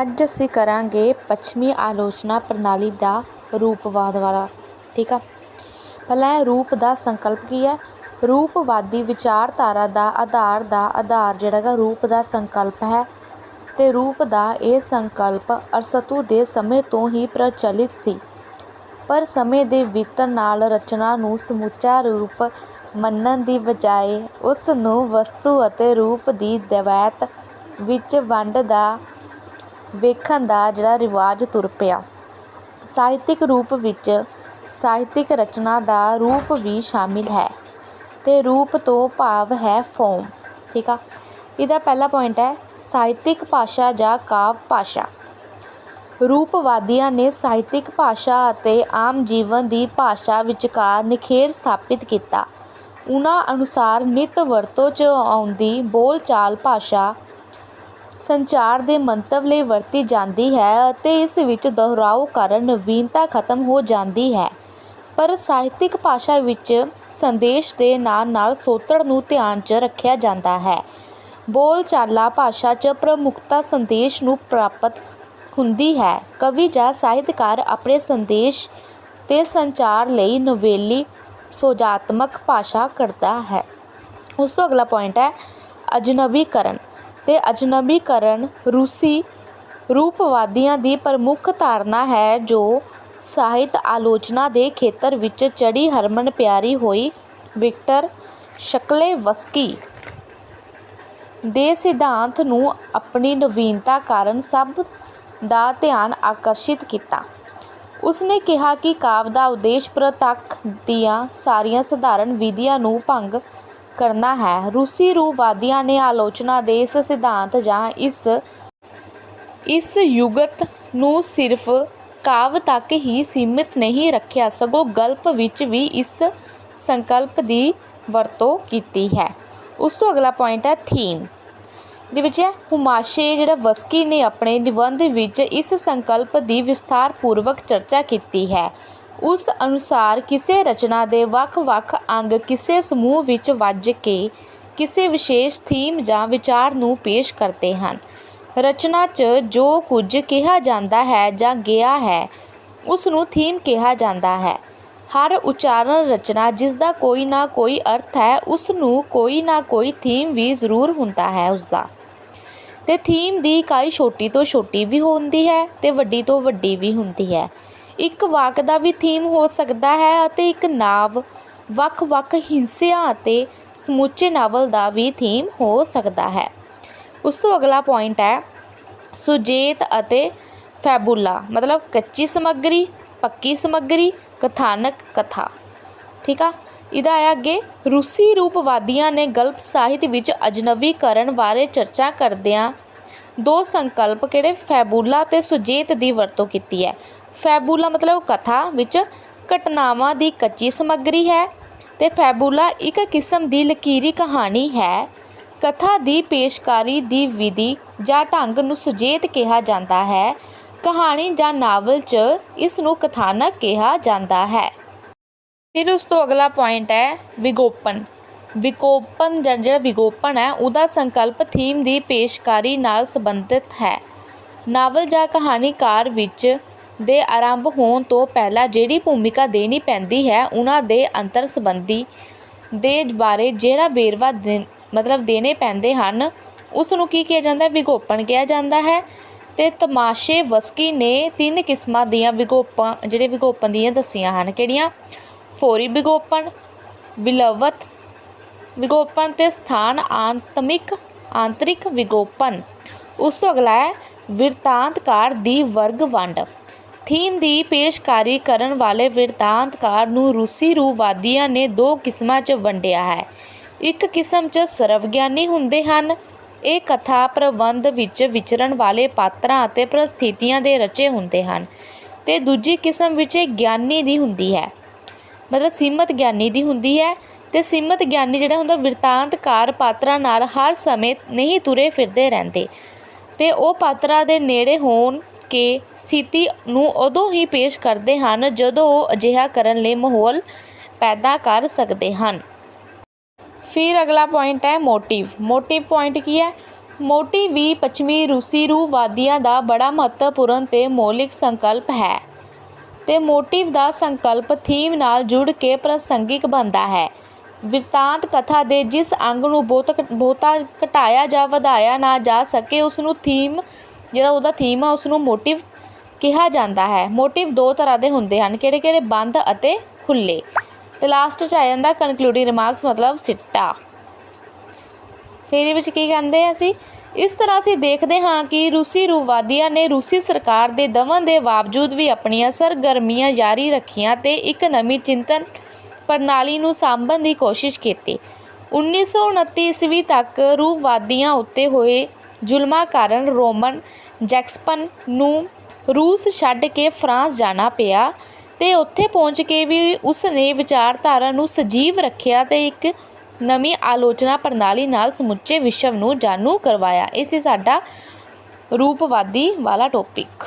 ਅੱਜ ਅਸੀਂ ਕਰਾਂਗੇ ਪੱਛਮੀ ਆਲੋਚਨਾ ਪ੍ਰਣਾਲੀ ਦਾ ਰੂਪਵਾਦ ਵਾਲਾ, ਠੀਕ ਆ? ਪਹਿਲਾਂ ਇਹ ਰੂਪ ਦਾ ਸੰਕਲਪ ਕੀ ਹੈ? ਰੂਪਵਾਦੀ ਵਿਚਾਰਧਾਰਾ ਦਾ ਆਧਾਰ ਦਾ ਆਧਾਰ ਜਿਹੜਾ ਗਾ ਰੂਪ ਦਾ ਸੰਕਲਪ ਹੈ ਤੇ ਰੂਪ ਦਾ ਇਹ ਸੰਕਲਪ ਅਰਸਤੂ ਦੇ ਸਮੇਂ ਤੋਂ ਹੀ ਪ੍ਰਚਲਿਤ ਸੀ। ਪਰ ਸਮੇਂ ਦੇ ਬੀਤਣ ਨਾਲ ਰਚਨਾ ਨੂੰ ਸਮੁੱਚਾ ਰੂਪ ਮੰਨਣ ਦੀ ਬਜਾਏ ਉਸ ਨੂੰ ਵਸਤੂ ਅਤੇ ਰੂਪ ਦੀ ਦਵੈਤ ਵਿੱਚ ਵੰਡ ਦਾ ਵੇਖਣ ਦਾ ਜਿਹੜਾ ਰਿਵਾਜ ਤੁਰ ਪਿਆ। ਸਾਹਿਤਿਕ ਰੂਪ ਵਿੱਚ ਸਾਹਿਤਿਕ ਰਚਨਾ ਦਾ ਰੂਪ ਵੀ ਸ਼ਾਮਿਲ ਹੈ ਅਤੇ ਰੂਪ ਤੋਂ ਭਾਵ ਹੈ ਫੋਮ, ਠੀਕ ਆ? ਇਹਦਾ ਪਹਿਲਾ ਪੁਆਇੰਟ ਹੈ, ਸਾਹਿਤਿਕ ਭਾਸ਼ਾ ਜਾਂ ਕਾਵ ਭਾਸ਼ਾ। ਰੂਪਵਾਦੀਆਂ ਨੇ ਸਾਹਿਤਿਕ ਭਾਸ਼ਾ ਅਤੇ ਆਮ ਜੀਵਨ ਦੀ ਭਾਸ਼ਾ ਵਿਚਕਾਰ ਨਿਖੇੜ ਸਥਾਪਿਤ ਕੀਤਾ। ਉਹਨਾਂ ਅਨੁਸਾਰ ਨਿਤ ਵਰਤੋਂ 'ਚ ਆਉਂਦੀ ਬੋਲਚਾਲ ਭਾਸ਼ਾ ਸੰਚਾਰ ਦੇ ਮੰਤਵ ਲਈ ਵਰਤੀ ਜਾਂਦੀ ਹੈ ਅਤੇ ਇਸ ਵਿੱਚ ਦੁਹਰਾਓ ਕਾਰਨ ਨਵੀਨਤਾ ਖਤਮ ਹੋ ਜਾਂਦੀ ਹੈ। ਪਰ ਸਾਹਿਤਿਕ ਭਾਸ਼ਾ ਵਿੱਚ ਸੰਦੇਸ਼ ਦੇ ਨਾਲ ਨਾਲ ਸੋਤੜ ਨੂੰ ਧਿਆਨ 'ਚ ਰੱਖਿਆ ਜਾਂਦਾ ਹੈ। ਬੋਲਚਾਲਾ ਭਾਸ਼ਾ 'ਚ ਪ੍ਰਮੁੱਖਤਾ ਸੰਦੇਸ਼ ਨੂੰ ਪ੍ਰਾਪਤ ਹੁੰਦੀ ਹੈ। ਕਵੀ ਜਾਂ ਸਾਹਿਤਕਾਰ ਆਪਣੇ ਸੰਦੇਸ਼ ਤੇ ਸੰਚਾਰ ਲਈ ਨਵੇਲੀ ਸੋਜਾਤਮਕ ਭਾਸ਼ਾ ਕਰਦਾ ਹੈ। ਉਸ ਤੋਂ ਅਗਲਾ ਪੁਆਇੰਟ ਹੈ ਅਜਨਬੀਕਰਨ। ਅਤੇ ਅਜਨਬੀਕਰਨ ਰੂਸੀ ਰੂਪਵਾਦੀਆਂ ਦੀ ਪ੍ਰਮੁੱਖ ਧਾਰਨਾ ਹੈ ਜੋ ਸਾਹਿਤ ਆਲੋਚਨਾ ਦੇ ਖੇਤਰ ਵਿੱਚ ਚੜ੍ਹੀ ਹਰਮਨ ਪਿਆਰੀ ਹੋਈ ਵਿਕਟਰ ਸ਼ਕਲੇਵਸਕੀ ਦੇ ਸਿਧਾਂਤ ਨੂੰ ਆਪਣੀ ਨਵੀਨਤਾ ਕਾਰਨ ਸਭ ਦਾ ਧਿਆਨ ਆਕਰਸ਼ਿਤ ਕੀਤਾ। ਉਸਨੇ ਕਿਹਾ ਕਿ ਕਾਵਿ ਦਾ ਉਦੇਸ਼ ਪ੍ਰਤੱਖ ਦੀਆਂ ਸਾਰੀਆਂ ਸਧਾਰਨ ਵਿਧੀਆਂ ਨੂੰ ਭੰਗ ਕਰਨਾ ਹੈ। ਰੂਸੀ ਰੂਵਾਦੀਆਂ ਨੇ ਆਲੋਚਨਾ ਦੇ ਇਸ ਸਿਧਾਂਤ ਜਾਂ ਇਸ ਇਸ ਯੁਗਤ ਨੂੰ ਸਿਰਫ ਕਾਵ ਤੱਕ ਹੀ ਸੀਮਿਤ ਨਹੀਂ ਰੱਖਿਆ, ਸਗੋਂ ਗਲਪ ਵਿੱਚ ਵੀ ਇਸ ਸੰਕਲਪ ਦੀ ਵਰਤੋਂ ਕੀਤੀ ਹੈ। ਉਸ ਤੋਂ ਅਗਲਾ ਪੁਆਇੰਟ ਹੈ ਥੀਮ ਦੇ ਵਿੱਚ ਹੈ, ਹੁਮਾਸ਼ੇ ਜਿਹੜਾ ਵਸਕੀ ਨੇ ਆਪਣੇ ਨਿਬੰਧ ਵਿੱਚ ਇਸ ਸੰਕਲਪ ਦੀ ਵਿਸਥਾਰਪੂਰਵਕ ਚਰਚਾ ਕੀਤੀ ਹੈ। ਉਸ ਅਨੁਸਾਰ ਕਿਸੇ ਰਚਨਾ ਦੇ ਵੱਖ-ਵੱਖ ਅੰਗ ਕਿਸੇ ਸਮੂਹ ਵਿੱਚ ਵੱਜ ਕੇ ਕਿਸੇ ਵਿਸ਼ੇਸ਼ ਥੀਮ ਜਾਂ ਵਿਚਾਰ ਨੂੰ ਪੇਸ਼ ਕਰਦੇ ਹਨ। ਰਚਨਾ 'ਚ ਜੋ ਕੁਝ ਕਿਹਾ ਜਾਂਦਾ ਹੈ ਜਾਂ ਗਿਆ ਹੈ, ਉਸ ਨੂੰ ਥੀਮ ਕਿਹਾ ਜਾਂਦਾ ਹੈ। ਹਰ ਉਚਾਰਨ ਰਚਨਾ ਜਿਸ ਦਾ ਕੋਈ ਨਾ ਕੋਈ ਅਰਥ ਹੈ, ਉਸ ਨੂੰ ਕੋਈ ਨਾ ਕੋਈ ਥੀਮ ਵੀ ਜ਼ਰੂਰ ਹੁੰਦਾ ਹੈ ਉਸ ਦਾ। ਤੇ ਥੀਮ ਦੀ ਇਕਾਈ ਛੋਟੀ ਤੋਂ ਛੋਟੀ ਵੀ ਹੁੰਦੀ ਹੈ ਤੇ ਵੱਡੀ ਤੋਂ ਵੱਡੀ ਵੀ ਹੁੰਦੀ ਹੈ। ਇੱਕ ਵਾਕ ਦਾ ਵੀ ਥੀਮ ਹੋ ਸਕਦਾ ਹੈ ਅਤੇ ਇੱਕ ਨਾਵ, ਵੱਖ-ਵੱਖ ਹਿੱਸਿਆਂ ਅਤੇ ਸਮੁੱਚੇ ਨਾਵਲ ਦਾ ਵੀ ਥੀਮ ਹੋ ਸਕਦਾ ਹੈ। ਉਸ ਤੋਂ ਅਗਲਾ ਪੁਆਇੰਟ ਹੈ, ਸੁਜੇਤ ਅਤੇ ਫੈਬੂਲਾ, ਮਤਲਬ ਕੱਚੀ ਸਮੱਗਰੀ, ਪੱਕੀ ਸਮੱਗਰੀ, ਕਥਾਨਕ ਕਥਾ। ਠੀਕ ਆ? ਇਹਦਾ ਆਇਆ ਅੱਗੇ, ਰੂਸੀ ਰੂਪਵਾਦੀਆਂ ਨੇ ਗਲਪ ਸਾਹਿਤ ਵਿੱਚ ਅਜਨਬੀਕਰਨ ਬਾਰੇ ਚਰਚਾ ਕਰਦਿਆਂ ਦੋ ਸੰਕਲਪ ਕਿਹੜੇ? ਫੈਬੂਲਾ ਤੇ ਸੁਜੇਤ ਦੀ ਵਰਤੋਂ ਕੀਤੀ ਹੈ। ਫੈਬੂਲਾ ਮਤਲਬ ਕਥਾ ਵਿੱਚ ਘਟਨਾਵਾਂ ਦੀ ਕੱਚੀ ਸਮੱਗਰੀ ਹੈ ਤੇ ਫੈਬੂਲਾ ਇੱਕ ਕਿਸਮ ਦੀ ਲਕੀਰੀ ਕਹਾਣੀ ਹੈ। ਕਥਾ ਦੀ ਪੇਸ਼ਕਾਰੀ ਦੀ ਵਿਧੀ ਜਾਂ ਢੰਗ ਨੂੰ ਸੁਜੇਤ ਕਿਹਾ ਜਾਂਦਾ ਹੈ। ਕਹਾਣੀ ਜਾਂ ਨਾਵਲ 'ਚ ਇਸ ਨੂੰ ਕਥਾਨਕ ਕਿਹਾ ਜਾਂਦਾ ਹੈ। ਫਿਰ ਉਸ ਤੋਂ ਅਗਲਾ ਪੁਆਇੰਟ ਹੈ ਵਿਗੋਪਨ। ਵਿਗੋਪਨ ਜਾਂ ਜਿਹੜਾ ਵਿਗੋਪਨ ਹੈ, ਉਹਦਾ ਸੰਕਲਪ ਥੀਮ ਦੀ ਪੇਸ਼ਕਾਰੀ ਨਾਲ ਸੰਬੰਧਿਤ ਹੈ। ਨਾਵਲ ਜਾਂ ਕਹਾਣੀਕਾਰ ਵਿੱਚ ਦੇ ਆਰੰਭ ਹੋਣ ਤੋਂ ਪਹਿਲਾਂ ਜਿਹੜੀ ਭੂਮਿਕਾ ਦੇਣੀ ਪੈਂਦੀ ਹੈ, ਉਹਨਾਂ ਦੇ ਅੰਤਰ ਸੰਬੰਧੀ ਦੇ ਬਾਰੇ ਜਿਹੜਾ ਵੇਰਵਾ ਮਤਲਬ ਦੇਣੇ ਪੈਂਦੇ ਹਨ ਉਸ ਨੂੰ ਕੀ ਕਿਹਾ ਜਾਂਦਾ ਵਿਗੋਪਨ ਕਿਹਾ ਜਾਂਦਾ ਹੈ। ਤੇ ਤਮਾਸ਼ੇ ਵਸਕੀ ਨੇ ਤਿੰਨ ਕਿਸਮਾਂ ਦੀਆਂ ਵਿਗੋਪਾਂ, ਜਿਹੜੇ ਵਿਗੋਪਨ ਦੀਆਂ ਦੱਸੀਆਂ ਹਨ, ਕਿਹੜੀਆਂ? ਫੋਰੀ ਵਿਗੋਪਨ, ਵਿਲਵਤ ਵਿਗੋਪਨ ਤੇ ਸਥਾਨ ਆਤਮਿਕ, ਆਂਤਰਿਕ ਵਿਗੋਪਨ। ਉਸ ਤੋਂ ਅਗਲਾ ਹੈ, ਵਿਰਤਾਂਤਕਾਰ ਦੀ ਵਰਗ ਵੰਡ। ਥੀਮ ਦੀ ਪੇਸ਼ਕਾਰੀ ਕਰਨ ਵਾਲੇ ਵਿਰਤਾਂਤਕਾਰ ਨੂੰ ਰੂਸੀ ਰੂਪਵਾਦੀਆਂ ਨੇ ਦੋ ਕਿਸਮਾਂ 'ਚ ਵੰਡਿਆ ਹੈ। ਇੱਕ ਕਿਸਮ 'ਚ ਸਰਵਗਿਆਨੀ ਹੁੰਦੇ ਹਨ। ਇਹ ਕਥਾ ਪ੍ਰਬੰਧ ਵਿੱਚ ਵਿਚਰਨ ਵਾਲੇ ਪਾਤਰਾਂ ਅਤੇ ਪ੍ਰਸਥਿਤੀਆਂ ਦੇ ਰਚੇ ਹੁੰਦੇ ਹਨ ਤੇ ਦੂਜੀ ਕਿਸਮ ਵਿੱਚ ਇਹ ਗਿਆਨੀ ਦੀ ਹੁੰਦੀ ਹੈ। ਮਤਲਬ ਸੀਮਤ ਗਿਆਨੀ ਦੀ ਹੁੰਦੀ ਹੈ ਤੇ ਸੀਮਤ ਗਿਆਨੀ ਜਿਹੜਾ ਹੁੰਦਾ ਵਿਰਤਾਂਤਕਾਰ ਪਾਤਰਾਂ ਨਾਲ ਹਰ ਸਮੇਂ ਨਹੀਂ ਤੁਰੇ ਫਿਰਦੇ ਰਹਿੰਦੇ ਤੇ ਉਹ ਪਾਤਰਾਂ ਦੇ ਨੇੜੇ ਹੋਣ ਕੇ ਸਥਿਤੀ ਨੂੰ ਉਦੋਂ ਹੀ ਪੇਸ਼ ਕਰਦੇ ਹਨ ਜਦੋਂ ਉਹ ਅਜਿਹਾ ਕਰਨ ਲਈ ਮਾਹੌਲ ਪੈਦਾ ਕਰ ਸਕਦੇ ਹਨ। ਫਿਰ ਅਗਲਾ ਪੁਆਇੰਟ ਹੈ ਮੋਟਿਵ ਮੋਟਿਵ ਪੁਆਇੰਟ ਕੀ ਹੈ? ਮੋਟਿਵ ਵੀ ਪੱਛਮੀ ਰੂਸੀ ਰੂਪਵਾਦੀਆਂ ਦਾ ਬੜਾ ਮਹੱਤਵਪੂਰਨ ਤੇ ਮੌਲਿਕ ਸੰਕਲਪ ਹੈ ਤੇ ਮੋਟਿਵ ਦਾ ਸੰਕਲਪ ਥੀਮ ਨਾਲ ਜੁੜ ਕੇ ਪ੍ਰਸੰਗਿਕ ਬਣਦਾ ਹੈ। ਵਿਰਤਾਂਤ ਕਥਾ ਦੇ ਜਿਸ ਅੰਗ ਨੂੰ ਬਹੁਤ ਬਹੁਤਾ ਘਟਾਇਆ ਜਾਂ ਵਧਾਇਆ ਨਾ ਜਾ ਸਕੇ, ਉਸ ਨੂੰ ਥੀਮ ਜਿਹੜਾ ਉਹਦਾ ਥੀਮ ਆ ਉਸ ਨੂੰ ਮੋਟਿਵ ਕਿਹਾ ਜਾਂਦਾ ਹੈ। ਮੋਟਿਵ ਦੋ ਤਰ੍ਹਾਂ ਦੇ ਹੁੰਦੇ ਹਨ ਕਿਹੜੇ ਕਿਹੜੇ ਬੰਦ ਅਤੇ ਖੁੱਲੇ ਤੇ ਲਾਸਟ ਚ ਆ ਜਾਂਦਾ ਕਨਕਲੂਡਿੰਗ ਰਿਮਾਰਕਸ ਮਤਲਬ ਸਿੱਟਾ। ਫਿਰ ਇਹਦੇ ਵਿੱਚ ਕੀ ਕਹਿੰਦੇ ਆ ਅਸੀਂ? ਇਸ ਤਰ੍ਹਾਂ ਅਸੀਂ ਦੇਖਦੇ ਹਾਂ ਕਿ ਰੂਸੀ ਰੂਪਵਾਦੀਆਂ ਨੇ ਰੂਸੀ ਸਰਕਾਰ ਦੇ ਦਮਨ ਦੇ ਬਾਵਜੂਦ ਵੀ ਆਪਣੀਆਂ ਸਰਗਰਮੀਆਂ ਜਾਰੀ ਰੱਖੀਆਂ ਤੇ ਇੱਕ ਨਵੀਂ ਚਿੰਤਨ ਪ੍ਰਣਾਲੀ ਨੂੰ ਸਾਂਭਣ ਦੀ ਕੋਸ਼ਿਸ਼ ਕੀਤੀ। 1929 ਈਸਵੀ ਤੱਕ ਰੂਪਵਾਦੀਆਂ ਉੱਤੇ ਹੋਏ ਜ਼ੁਲਮਾਂ ਕਾਰਨ ਰੋਮਨ ਜੈਕਸਪਨ ਨੂੰ ਰੂਸ ਛੱਡ ਕੇ ਫਰਾਂਸ ਜਾਣਾ ਪਿਆ ਤੇ ਉੱਥੇ ਪਹੁੰਚ ਕੇ ਵੀ ਉਸ ਨੇ ਵਿਚਾਰਧਾਰਾ ਨੂੰ ਸਜੀਵ ਰੱਖਿਆ ਤੇ ਇੱਕ ਨਵੀਂ ਆਲੋਚਨਾ ਪ੍ਰਣਾਲੀ ਨਾਲ ਸਮੁੱਚੇ ਵਿਸ਼ਵ ਨੂੰ ਜਾਣੂ ਕਰਵਾਇਆ। ਇਹ ਸੀ ਸਾਡਾ ਰੂਪਵਾਦੀ ਵਾਲਾ ਟੌਪਿਕ